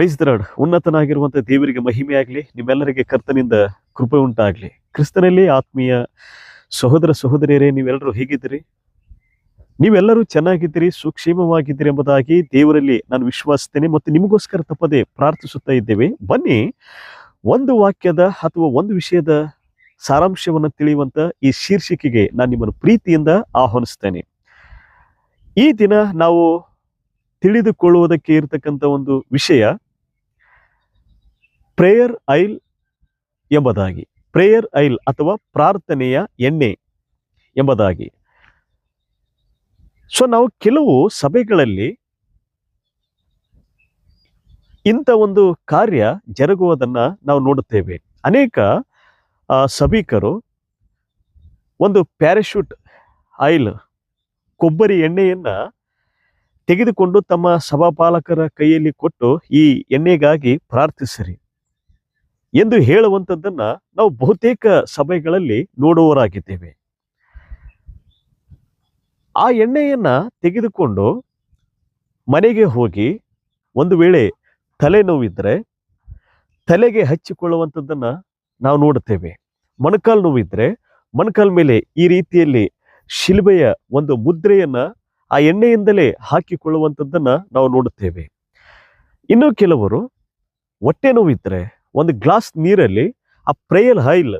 Price ದರಾಡ್ ಉನ್ನತನಾಗಿರುವಂತ ದೇವರಿಗೆ ಮಹಿಮೆಯಾಗಲಿ, ನಿಮ್ಮೆಲ್ಲರಿಗೆ ಕರ್ತನಿಂದ ಕೃಪೆ ಉಂಟಾಗಲಿ. ಕ್ರಿಸ್ತನಲ್ಲಿ ಆತ್ಮೀಯ ಸಹೋದರ ಸಹೋದರಿಯರೇ, ನೀವೆಲ್ಲರೂ ಹೇಗಿದ್ದೀರಿ? ನೀವೆಲ್ಲರೂ ಚೆನ್ನಾಗಿದ್ದೀರಿ, ಸುಕ್ಷೇಮವಾಗಿದ್ದೀರಿ ಎಂಬುದಾಗಿ ದೇವರಲ್ಲಿ ನಾನು ವಿಶ್ವಾಸಿಸ್ತೇನೆ ಮತ್ತು ನಿಮಗೋಸ್ಕರ ತಪ್ಪದೆ ಪ್ರಾರ್ಥಿಸುತ್ತಾ ಇದ್ದೇವೆ. ಬನ್ನಿ, ಒಂದು ವಾಕ್ಯದ ಅಥವಾ ಒಂದು ವಿಷಯದ ಸಾರಾಂಶವನ್ನು ತಿಳಿಯುವಂತ ಈ ಶೀರ್ಷಿಕೆಗೆ ನಾನು ನಿಮ್ಮನ್ನು ಪ್ರೀತಿಯಿಂದ ಆಹ್ವಾನಿಸ್ತೇನೆ ಈ ದಿನ ನಾವು ತಿಳಿದುಕೊಳ್ಳುವುದಕ್ಕೆ ಇರತಕ್ಕಂಥ ಒಂದು ವಿಷಯ ಪ್ರೇಯರ್ ಐಲ್ ಎಂಬುದಾಗಿ. ಪ್ರೇಯರ್ ಐಲ್ ಅಥವಾ ಪ್ರಾರ್ಥನೆಯ ಎಣ್ಣೆ ಎಂಬುದಾಗಿ. ಸೊ ನಾವು ಕೆಲವು ಸಭೆಗಳಲ್ಲಿ ಇಂಥ ಒಂದು ಕಾರ್ಯ ಜರುಗುವುದನ್ನು ನಾವು ನೋಡುತ್ತೇವೆ. ಅನೇಕ ಸಭಿಕರು ಒಂದು ಪ್ಯಾರಾಶೂಟ್ ಆಯಿಲ್ ಕೊಬ್ಬರಿ ಎಣ್ಣೆಯನ್ನು ತೆಗೆದುಕೊಂಡು ತಮ್ಮ ಸಭಾಪಾಲಕರ ಕೈಯಲ್ಲಿ ಕೊಟ್ಟು ಈ ಎಣ್ಣೆಗಾಗಿ ಪ್ರಾರ್ಥಿಸಿರಿ. ಎಂದು ಹೇಳುವಂಥದ್ದನ್ನು ನಾವು ಬಹುತೇಕ ಸಭೆಗಳಲ್ಲಿ ನೋಡುವವರಾಗಿದ್ದೇವೆ. ಆ ಎಣ್ಣೆಯನ್ನು ತೆಗೆದುಕೊಂಡು ಮನೆಗೆ ಹೋಗಿ ಒಂದು ವೇಳೆ ತಲೆನೋವಿದ್ರೆ ತಲೆಗೆ ಹಚ್ಚಿಕೊಳ್ಳುವಂಥದ್ದನ್ನ ನಾವು ನೋಡುತ್ತೇವೆ. ಮೊಣಕಾಲು ನೋವಿದ್ರೆ ಮೊಣಕಾಲ್ ಮೇಲೆ ಈ ರೀತಿಯಲ್ಲಿ ಶಿಲ್ಬೆಯ ಒಂದು ಮುದ್ರೆಯನ್ನ ಆ ಎಣ್ಣೆಯಿಂದಲೇ ಹಾಕಿಕೊಳ್ಳುವಂಥದ್ದನ್ನು ನಾವು ನೋಡುತ್ತೇವೆ. ಇನ್ನು ಕೆಲವರು ಹೊಟ್ಟೆ ನೋವಿದ್ರೆ ಒಂದು ಗ್ಲಾಸ್ ನೀರಲ್ಲಿ ಆ ಪ್ರೇಯರ್ ಆಯಿಲ್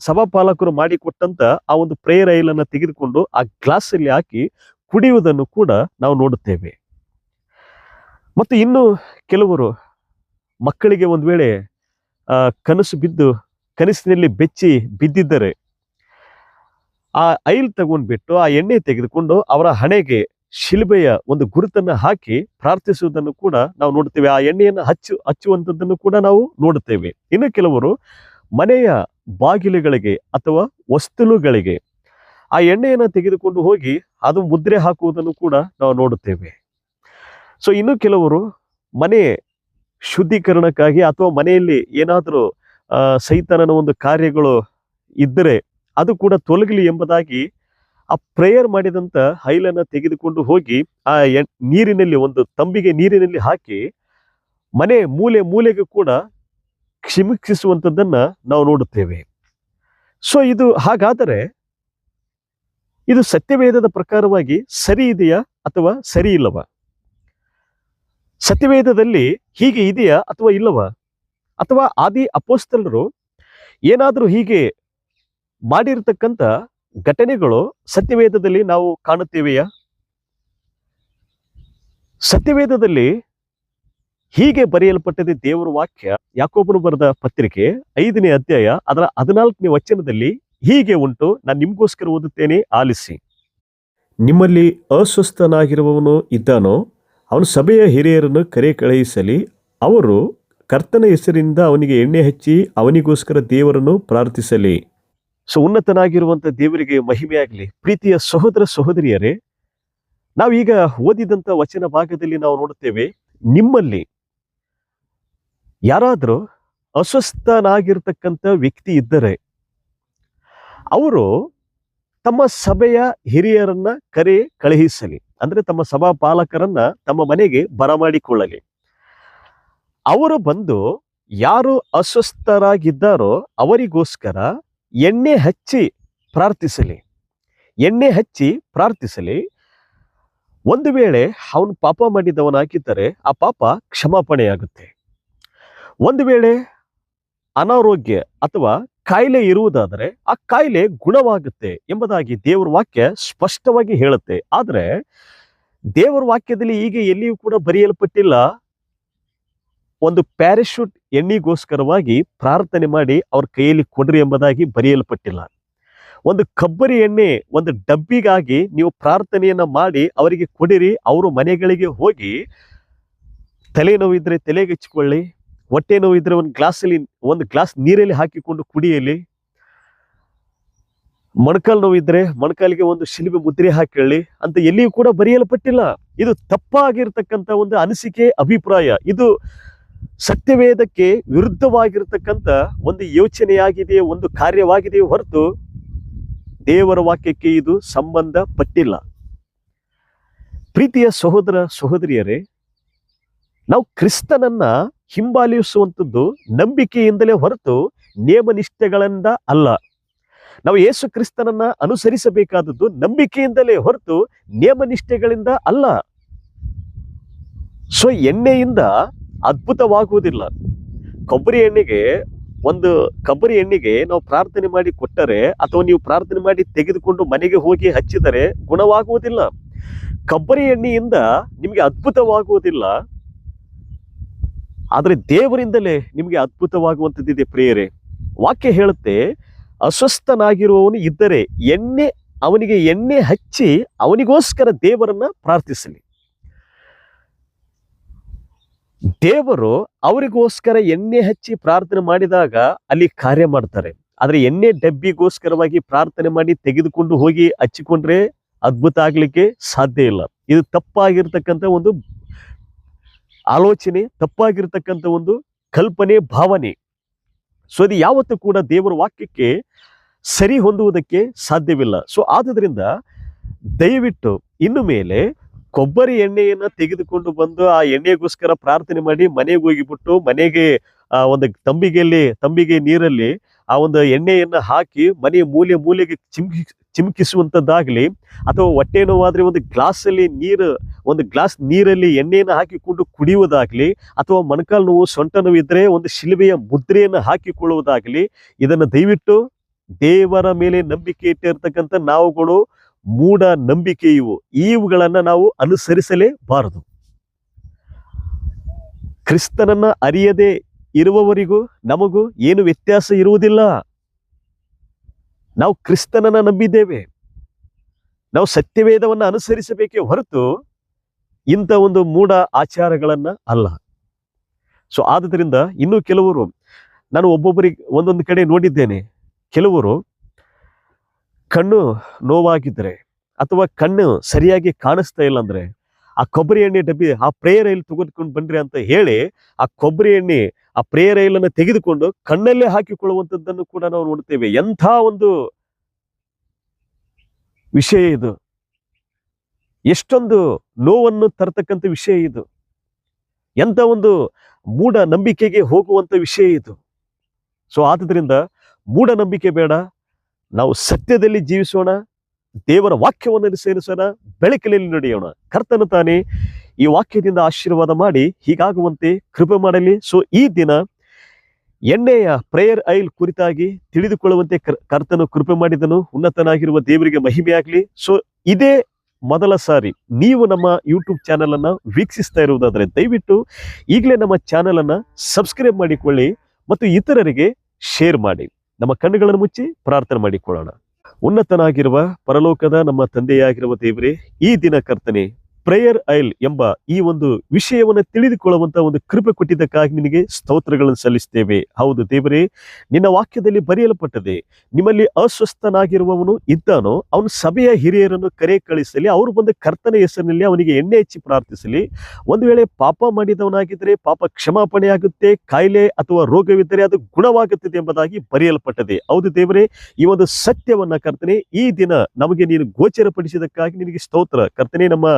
ಸಭಾಪಾಲಕರು ಮಾಡಿಕೊಟ್ಟಂತ ಆ ಒಂದು ಪ್ರೇಯರ್ ಆಯಿಲ್ ಅನ್ನ ತೆಗೆದುಕೊಂಡು ಆ ಗ್ಲಾಸ್ ಅಲ್ಲಿ ಹಾಕಿ ಕುಡಿಯುವುದನ್ನು ಕೂಡ ನಾವು ನೋಡುತ್ತೇವೆ. ಮತ್ತು ಇನ್ನು ಕೆಲವರು ಮಕ್ಕಳಿಗೆ ಒಂದು ವೇಳೆ ಕನಸು ಬಿದ್ದು, ಕನಸಿನಲ್ಲಿ ಬೆಚ್ಚಿ ಬಿದ್ದಿದ್ದರೆ, ಆ ಐಲ್ ತಗೊಂಡ್ಬಿಟ್ಟು, ಆ ಎಣ್ಣೆ ತೆಗೆದುಕೊಂಡು ಅವರ ಹಣೆಗೆ ಶಿಲ್ಬೆಯ ಒಂದು ಗುರುತನ್ನು ಹಾಕಿ ಪ್ರಾರ್ಥಿಸುವುದನ್ನು ಕೂಡ ನಾವು ನೋಡುತ್ತೇವೆ. ಆ ಎಣ್ಣೆಯನ್ನು ಹಚ್ಚು, ಹಚ್ಚುವಂಥದ್ದನ್ನು ಕೂಡ ನಾವು ನೋಡುತ್ತೇವೆ. ಇನ್ನು ಕೆಲವರು ಮನೆಯ ಬಾಗಿಲುಗಳಿಗೆ ಅಥವಾ ವಸ್ತುಲುಗಳಿಗೆ ಆ ಎಣ್ಣೆಯನ್ನು ತೆಗೆದುಕೊಂಡು ಹೋಗಿ ಅದು ಮುದ್ರೆ ಹಾಕುವುದನ್ನು ಕೂಡ ನಾವು ನೋಡುತ್ತೇವೆ. ಸೊ ಇನ್ನು ಕೆಲವರು ಮನೆ ಶುದ್ಧೀಕರಣಕ್ಕಾಗಿ ಅಥವಾ ಮನೆಯಲ್ಲಿ ಏನಾದರೂ ಸೈತನನ ಒಂದು ಕಾರ್ಯಗಳು ಇದ್ದರೆ ಅದು ಕೂಡ ತೊಲಗಲಿ ಎಂಬುದಾಗಿ ಆ ಪ್ರೇಯರ್ ಮಾಡಿದಂತ ಹೈಲನ್ನ ತೆಗೆದುಕೊಂಡು ಹೋಗಿ ಆ ನೀರಿನಲ್ಲಿ ಒಂದು ತಂಬಿಗೆ ನೀರಿನಲ್ಲಿ ಹಾಕಿ ಮನೆ ಮೂಲೆ ಮೂಲೆಗೆ ಕೂಡ ಕ್ಷಿಮಿಕ್ಷಿಸುವಂಥದ್ದನ್ನು ನಾವು ನೋಡುತ್ತೇವೆ. ಸೊ ಇದು ಹಾಗಾದರೆ ಇದು ಸತ್ಯವೇದದ ಪ್ರಕಾರವಾಗಿ ಸರಿ ಇದೆಯಾ ಅಥವಾ ಸರಿ ಇಲ್ಲವಾ? ಸತ್ಯವೇದದಲ್ಲಿ ಹೀಗೆ ಇದೆಯಾ ಅಥವಾ ಇಲ್ಲವಾ? ಅಥವಾ ಆದಿ ಅಪೋಸ್ತಲರು ಏನಾದರೂ ಹೀಗೆ ಮಾಡಿರ್ತಕ್ಕಂಥ ಘಟನೆಗಳು ಸತ್ಯವೇದದಲ್ಲಿ ನಾವು ಕಾಣುತ್ತೇವೆಯಾ? ಸತ್ಯವೇದದಲ್ಲಿ ಹೀಗೆ ಬರೆಯಲ್ಪಟ್ಟದೆ ದೇವರ ವಾಕ್ಯ ಯಾಕೋಬನು ಬರೆದ ಪತ್ರಿಕೆ ಐದನೇ ಅಧ್ಯಾಯ ಅದರ ಹದಿನಾಲ್ಕನೇ ವಚನದಲ್ಲಿ ಹೀಗೆ ಉಂಟು, ನಾನು ನಿಮಗೋಸ್ಕರ ಓದುತ್ತೇನೆ, ಆಲಿಸಿ. ನಿಮ್ಮಲ್ಲಿ ಅಸ್ವಸ್ಥನಾಗಿರುವವನು ಇದ್ದಾನೋ, ಅವನು ಸಭೆಯ ಹಿರಿಯರನ್ನು ಕರೆ ಕಳುಹಿಸಲಿ, ಅವರು ಕರ್ತನ ಹೆಸರಿಂದ ಅವನಿಗೆ ಎಣ್ಣೆ ಹಚ್ಚಿ ಅವನಿಗೋಸ್ಕರ ದೇವರನ್ನು ಪ್ರಾರ್ಥಿಸಲಿ. ಸೊ ಉನ್ನತನಾಗಿರುವಂತ ದೇವರಿಗೆ ಮಹಿಮೆಯಾಗಲಿ, ಪ್ರೀತಿಯ ಸಹೋದರ ಸಹೋದರಿಯರೇ, ನಾವೀಗ ಓದಿದಂತ ವಚನ ಭಾಗದಲ್ಲಿ ನಾವು ನೋಡುತ್ತೇವೆ, ನಿಮ್ಮಲ್ಲಿ ಯಾರಾದರೂ ಅಸ್ವಸ್ಥನಾಗಿರ್ತಕ್ಕಂಥ ವ್ಯಕ್ತಿ ಇದ್ದರೆ, ಅವರು ತಮ್ಮ ಸಭೆಯ ಹಿರಿಯರನ್ನ ಕರೆ ಕಳುಹಿಸಲಿ. ಅಂದ್ರೆ ತಮ್ಮ ಸಭಾ ಪಾಲಕರನ್ನ ತಮ್ಮ ಮನೆಗೆ ಬರಮಾಡಿಕೊಳ್ಳಲಿ ಅವರು ಬಂದು ಯಾರು ಅಸ್ವಸ್ಥರಾಗಿದ್ದಾರೋ ಅವರಿಗೋಸ್ಕರ ಎಣ್ಣೆ ಹಚ್ಚಿ ಪ್ರಾರ್ಥಿಸಲಿ. ಎಣ್ಣೆ ಹಚ್ಚಿ ಪ್ರಾರ್ಥಿಸಲಿ. ಒಂದು ವೇಳೆ ಅವನು ಪಾಪ ಮಾಡಿದವನಾಗಿದ್ದರೆ ಆ ಪಾಪ ಕ್ಷಮಾಪಣೆಯಾಗುತ್ತೆ. ಒಂದು ವೇಳೆ ಅನಾರೋಗ್ಯ ಅಥವಾ ಕಾಯಿಲೆ ಇರುವುದಾದರೆ ಆ ಕಾಯಿಲೆ ಗುಣವಾಗುತ್ತೆ ಎಂಬುದಾಗಿ ದೇವರ ವಾಕ್ಯ ಸ್ಪಷ್ಟವಾಗಿ ಹೇಳುತ್ತೆ. ಆದರೆ ದೇವರ ವಾಕ್ಯದಲ್ಲಿ ಈಗ ಎಲ್ಲಿಯೂ ಕೂಡ ಬರೆಯಲ್ಪಟ್ಟಿಲ್ಲ. ಒಂದು ಪ್ಯಾರಾಶೂಟ್ ಎಣ್ಣೆಗೋಸ್ಕರವಾಗಿ ಪ್ರಾರ್ಥನೆ ಮಾಡಿ ಅವ್ರ ಕೈಯಲ್ಲಿ ಕೊಡ್ರಿ ಎಂಬುದಾಗಿ ಬರೆಯಲ್ಪಟ್ಟಿಲ್ಲ. ಒಂದು ಕಬ್ಬರಿ ಎಣ್ಣೆ ಒಂದು ಡಬ್ಬಿಗಾಗಿ ನೀವು ಪ್ರಾರ್ಥನೆಯನ್ನು ಮಾಡಿ ಅವರಿಗೆ ಕೊಡಿರಿ, ಅವರು ಮನೆಗಳಿಗೆ ಹೋಗಿ ತಲೆನೋವಿದ್ರೆ ತಲೆಗೆ ಹಚ್ಚಿಕೊಳ್ಳಿ ಹೊಟ್ಟೆ ನೋವಿದ್ರೆ ಒಂದು ಗ್ಲಾಸಲ್ಲಿ, ಒಂದು ಗ್ಲಾಸ್ ನೀರಲ್ಲಿ ಹಾಕಿಕೊಂಡು ಕುಡಿಯಲಿ, ಮೊಣಕಾಲು ನೋವಿದ್ರೆ ಮೊಣಕಾಲಿಗೆ ಒಂದು ಶಿಲ್ಬೆ ಮುದ್ರೆ ಹಾಕೊಳ್ಳಿ ಅಂತ ಎಲ್ಲಿಯೂ ಕೂಡ ಬರೆಯಲ್ಪಟ್ಟಿಲ್ಲ. ಇದು ತಪ್ಪಾಗಿರ್ತಕ್ಕಂಥ ಒಂದು ಅನಿಸಿಕೆ, ಅಭಿಪ್ರಾಯ. ಇದು ಸತ್ಯವೇದಕ್ಕೆ ವಿರುದ್ಧವಾಗಿರತಕ್ಕಂಥ ಒಂದು ಯೋಚನೆಯಾಗಿದೆ, ಒಂದು ಕಾರ್ಯವಾಗಿದೆ ಹೊರತು ದೇವರ ವಾಕ್ಯಕ್ಕೆ ಇದು ಸಂಬಂಧ ಪಟ್ಟಿಲ್ಲ. ಪ್ರೀತಿಯ ಸಹೋದರ ಸಹೋದರಿಯರೇ, ನಾವು ಕ್ರಿಸ್ತನನ್ನ ಹಿಂಬಾಲಿಸುವಂಥದ್ದು ನಂಬಿಕೆಯಿಂದಲೇ ಹೊರತು ನಿಯಮನಿಷ್ಠೆಗಳಿಂದ ಅಲ್ಲ. ನಾವು ಯೇಸು ಕ್ರಿಸ್ತನನ್ನ ಅನುಸರಿಸಬೇಕಾದದ್ದು ನಂಬಿಕೆಯಿಂದಲೇ ಹೊರತು ನಿಯಮನಿಷ್ಠೆಗಳಿಂದ ಅಲ್ಲ. ಸೊ ಎಣ್ಣೆಯಿಂದ ಅದ್ಭುತವಾಗುವುದಿಲ್ಲ. ಕೊಬ್ಬರಿ ಎಣ್ಣೆಗೆ ಒಂದು ಕೊಬ್ಬರಿ ಎಣ್ಣೆಗೆ ನಾವು ಪ್ರಾರ್ಥನೆ ಮಾಡಿ ಕೊಟ್ಟರೆ ಅಥವಾ ನೀವು ಪ್ರಾರ್ಥನೆ ಮಾಡಿ ತೆಗೆದುಕೊಂಡು ಮನೆಗೆ ಹೋಗಿ ಹಚ್ಚಿದರೆ ಗುಣವಾಗುವುದಿಲ್ಲ. ಕೊಬ್ಬರಿ ಎಣ್ಣೆಯಿಂದ ನಿಮಗೆ ಅದ್ಭುತವಾಗುವುದಿಲ್ಲ. ಆದರೆ ದೇವರಿಂದಲೇ ನಿಮಗೆ ಅದ್ಭುತವಾಗುವಂಥದ್ದಿದೆ ಪ್ರಿಯರೇ. ವಾಕ್ಯ ಹೇಳುತ್ತೆ, ಅಸ್ವಸ್ಥನಾಗಿರುವವನು ಇದ್ದರೆ ಎಣ್ಣೆ, ಅವನಿಗೆ ಎಣ್ಣೆ ಹಚ್ಚಿ ಅವನಿಗೋಸ್ಕರ ದೇವರನ್ನ ಪ್ರಾರ್ಥಿಸಲಿ. ದೇವರು ಅವರಿಗೋಸ್ಕರ ಎಣ್ಣೆ ಹಚ್ಚಿ ಪ್ರಾರ್ಥನೆ ಮಾಡಿದಾಗ ಅಲ್ಲಿ ಕಾರ್ಯ ಮಾಡ್ತಾರೆ. ಆದ್ರೆ ಎಣ್ಣೆ ಡಬ್ಬಿಗೋಸ್ಕರವಾಗಿ ಪ್ರಾರ್ಥನೆ ಮಾಡಿ ತೆಗೆದುಕೊಂಡು ಹೋಗಿ ಹಚ್ಚಿಕೊಂಡ್ರೆ ಅದ್ಭುತ ಆಗ್ಲಿಕ್ಕೆ ಸಾಧ್ಯ ಇಲ್ಲ. ಇದು ತಪ್ಪಾಗಿರ್ತಕ್ಕಂಥ ಒಂದು ಆಲೋಚನೆ, ತಪ್ಪಾಗಿರ್ತಕ್ಕಂಥ ಒಂದು ಕಲ್ಪನೆ, ಭಾವನೆ. ಸೊ ಅದು ಯಾವತ್ತೂ ಕೂಡ ದೇವರ ವಾಕ್ಯಕ್ಕೆ ಸರಿ ಹೊಂದುವುದಕ್ಕೆ ಸಾಧ್ಯವಿಲ್ಲ. ಸೊ ಆದುದರಿಂದ ದಯವಿಟ್ಟು ಇನ್ನು ಮೇಲೆ ಕೊಬ್ಬರಿ ಎಣ್ಣೆಯನ್ನ ತೆಗೆದುಕೊಂಡು ಬಂದು ಆ ಎಣ್ಣೆಗೋಸ್ಕರ ಪ್ರಾರ್ಥನೆ ಮಾಡಿ ಮನೆಗೆ ಹೋಗಿಬಿಟ್ಟು ಮನೆಗೆ, ಆ, ಒಂದು ತಂಬಿಗೆಯಲ್ಲಿ, ತಂಬಿಗೆ ನೀರಲ್ಲಿ ಆ ಒಂದು ಎಣ್ಣೆಯನ್ನ ಹಾಕಿ ಮನೆ ಮೂಲೆ ಮೂಲೆಗೆ ಚಿಮ್ಕಿ ಚಿಮ್ಕಿಸುವಂಥದ್ದಾಗಲಿ ಅಥವಾ ಹೊಟ್ಟೆ ನೋವಾದರೆ ಒಂದು ಗ್ಲಾಸಲ್ಲಿ ನೀರು, ಒಂದು ಗ್ಲಾಸ್ ನೀರಲ್ಲಿ ಎಣ್ಣೆಯನ್ನು ಹಾಕಿಕೊಂಡು ಕುಡಿಯುವುದಾಗಲಿ ಅಥವಾ ಮೊಣಕಾಲು ನೋವು, ಸೊಂಟ ನೋವಿದ್ರೆ ಒಂದು ಶಿಲುಬೆಯ ಮುದ್ರೆಯನ್ನು ಹಾಕಿಕೊಳ್ಳುವುದಾಗಲಿ ಇದನ್ನು ದಯವಿಟ್ಟು ದೇವರ ಮೇಲೆ ನಂಬಿಕೆ ಇಟ್ಟಿರ್ತಕ್ಕಂಥ ನಾವುಗಳು ಮೂಢ ನಂಬಿಕೆ ಇವು ಇವುಗಳನ್ನು ನಾವು ಅನುಸರಿಸಲೇಬಾರದು. ಕ್ರಿಸ್ತನನ್ನ ಅರಿಯದೆ ಇರುವವರಿಗೂ ನಮಗೂ ಏನು ವ್ಯತ್ಯಾಸ ಇರುವುದಿಲ್ಲ. ನಾವು ಕ್ರಿಸ್ತನನ್ನ ನಂಬಿದ್ದೇವೆ. ನಾವು ಸತ್ಯವೇದವನ್ನ ಅನುಸರಿಸಬೇಕೇ ಹೊರತು ಇಂಥ ಒಂದು ಮೂಢ ಆಚಾರಗಳನ್ನ ಅಲ್ಲ. ಸೊ ಆದುದರಿಂದ ಇನ್ನೂ ಕೆಲವರು, ನಾನು ಒಬ್ಬೊಬ್ಬರಿಗೆ ಒಂದೊಂದು ಕಡೆ ನೋಡಿದ್ದೇನೆ. ಕೆಲವರು ಕಣ್ಣು ನೋವಾಗಿದ್ರೆ ಅಥವಾ ಕಣ್ಣು ಸರಿಯಾಗಿ ಕಾಣಿಸ್ತಾ ಇಲ್ಲ ಅಂದರೆ ಆ ಕೊಬ್ಬರಿ ಎಣ್ಣೆ ಡಬ್ಬಿ ಆ ಪ್ರೇಯರ್ ರೈಲ್ ತೆಗೆದುಕೊಂಡು ಬನ್ರಿ ಅಂತ ಹೇಳಿ ಆ ಕೊಬ್ಬರಿ ಎಣ್ಣೆ ಆ ಪ್ರೇಯರ್ ರೈಲನ್ನು ತೆಗೆದುಕೊಂಡು ಕಣ್ಣಲ್ಲೇ ಹಾಕಿಕೊಳ್ಳುವಂಥದ್ದನ್ನು ಕೂಡ ನಾವು ನೋಡ್ತೇವೆ. ಎಂಥ ಒಂದು ವಿಷಯ ಇದು. ಎಷ್ಟೊಂದು ನೋವನ್ನು ತರತಕ್ಕಂಥ ವಿಷಯ ಇದು. ಎಂಥ ಒಂದು ಮೂಢ ನಂಬಿಕೆಗೆ ಹೋಗುವಂತ ವಿಷಯ ಇದು. ಸೊ ಆದುದರಿಂದ ಮೂಢನಂಬಿಕೆ ಬೇಡ. ನಾವು ಸತ್ಯದಲ್ಲಿ ಜೀವಿಸೋಣ, ದೇವರ ವಾಕ್ಯವನ್ನು ಸೇರಿಸೋಣ, ಬೆಳಕಿನಲ್ಲಿ ನಡೆಯೋಣ. ಕರ್ತನು ತಾನೇ ಈ ವಾಕ್ಯದಿಂದ ಆಶೀರ್ವಾದ ಮಾಡಿ ಹೀಗಾಗುವಂತೆ ಕೃಪೆ ಮಾಡಲಿ. ಸೊ ಈ ದಿನ ಎಣ್ಣೆಯ ಪ್ರೇಯರ್ ಐಲ್ ಕುರಿತಾಗಿ ತಿಳಿದುಕೊಳ್ಳುವಂತೆ ಕರ್- ಕರ್ತನು ಕೃಪೆ ಮಾಡಿದನು. ಉನ್ನತನಾಗಿರುವ ದೇವರಿಗೆ ಮಹಿಮೆಯಾಗಲಿ. ಸೊ ಇದೇ ಮೊದಲ ಸಾರಿ ನೀವು ನಮ್ಮ ಯೂಟ್ಯೂಬ್ ಚಾನೆಲ್ ಅನ್ನ ವೀಕ್ಷಿಸ್ತಾ ಇರುವುದಾದ್ರೆ ದಯವಿಟ್ಟು ಈಗಲೇ ನಮ್ಮ ಚಾನೆಲ್ ಅನ್ನ ಸಬ್ಸ್ಕ್ರೈಬ್ ಮಾಡಿಕೊಳ್ಳಿ ಮತ್ತು ಇತರರಿಗೆ ಶೇರ್ ಮಾಡಿ. ನಮ್ಮ ಕಣ್ಣುಗಳನ್ನು ಮುಚ್ಚಿ ಪ್ರಾರ್ಥನೆ ಮಾಡಿಕೊಳ್ಳೋಣ. ಉನ್ನತನಾಗಿರುವ ಪರಲೋಕದ ನಮ್ಮ ತಂದೆಯಾಗಿರುವ ದೇವರೇ ಈ ದಿನ ಕರ್ತನೆ ಪ್ರೇಯರ್ ಐಲ್ ಎಂಬ ಈ ಒಂದು ವಿಷಯವನ್ನು ತಿಳಿದುಕೊಳ್ಳುವಂತಹ ಒಂದು ಕೃಪೆ ಕೊಟ್ಟಿದ್ದಕ್ಕಾಗಿ ನಿನಗೆ ಸ್ತೋತ್ರಗಳನ್ನು ಸಲ್ಲಿಸ್ತೇವೆ. ಹೌದು ದೇವರೇ, ನಿನ್ನ ವಾಕ್ಯದಲ್ಲಿ ಬರೆಯಲ್ಪಟ್ಟದೆ ನಿಮ್ಮಲ್ಲಿ ಅಸ್ವಸ್ಥನಾಗಿರುವವನು ಇದ್ದಾನೋ, ಅವನು ಸಭೆಯ ಹಿರಿಯರನ್ನು ಕರೆ ಕಳಿಸಲಿ, ಅವರು ಬಂದು ಕರ್ತನ ಹೆಸರಿನಲ್ಲಿ ಅವನಿಗೆ ಎಣ್ಣೆ ಹಚ್ಚಿ ಪ್ರಾರ್ಥಿಸಲಿ. ಒಂದು ವೇಳೆ ಪಾಪ ಮಾಡಿದವನಾಗಿದ್ದರೆ ಪಾಪ ಕ್ಷಮಾಪಣೆ ಆಗುತ್ತೆ ಕಾಯಿಲೆ ಅಥವಾ ರೋಗವಿದ್ದರೆ ಅದು ಗುಣವಾಗುತ್ತದೆ ಎಂಬುದಾಗಿ ಬರೆಯಲ್ಪಟ್ಟದೆ. ಹೌದು ದೇವರೇ, ಈ ಒಂದು ಸತ್ಯವನ್ನ ಕರ್ತನೆ, ಈ ದಿನ ನಮಗೆ ನೀನು ಗೋಚರಪಡಿಸಿದಕ್ಕಾಗಿ ನಿನಗೆ ಸ್ತೋತ್ರ. ಕರ್ತನೆ, ನಮ್ಮ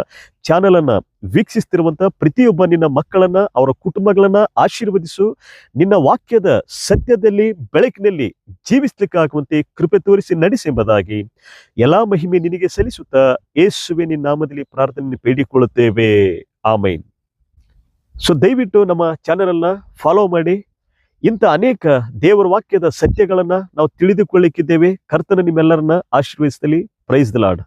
ಚಾನೆಲ್ ಅನ್ನ ವೀಕ್ಷಿಸ್ತಿರುವಂತಹ ಪ್ರತಿಯೊಬ್ಬ ನಿನ್ನ ಮಕ್ಕಳನ್ನ, ಅವರ ಕುಟುಂಬಗಳನ್ನ ಆಶೀರ್ವದಿಸು. ನಿನ್ನ ವಾಕ್ಯದ ಸತ್ಯದಲ್ಲಿ, ಬೆಳಕಿನಲ್ಲಿ ಜೀವಿಸ್ಲಿಕ್ಕಾಗುವಂತೆ ಕೃಪೆ ತೋರಿಸಿ ನಡೆಸಿ ಎಂಬುದಾಗಿ ಎಲ್ಲಾ ಮಹಿಮೆ ನಿನಗೆ ಸಲ್ಲಿಸುತ್ತಾ ಯೇಸುವೆ ನಿನ್ನ ನಾಮದಲ್ಲಿ ಪ್ರಾರ್ಥನೆ ಬೇಡಿಕೊಳ್ಳುತ್ತೇವೆ. ಆಮೈನ್. ಸೊ ದಯವಿಟ್ಟು ನಮ್ಮ ಚಾನೆಲ್ ಅನ್ನ ಫಾಲೋ ಮಾಡಿ. ಇಂಥ ಅನೇಕ ದೇವರ ವಾಕ್ಯದ ಸತ್ಯಗಳನ್ನ ನಾವು ತಿಳಿದುಕೊಳ್ಳಿಕ್ಕಿದ್ದೇವೆ. ಕರ್ತನ ನಿಮ್ಮೆಲ್ಲರನ್ನ ಆಶೀರ್ವದಿಸಲಿ ಪ್ರೈಸ್ ದ ಲಾರ್ಡ್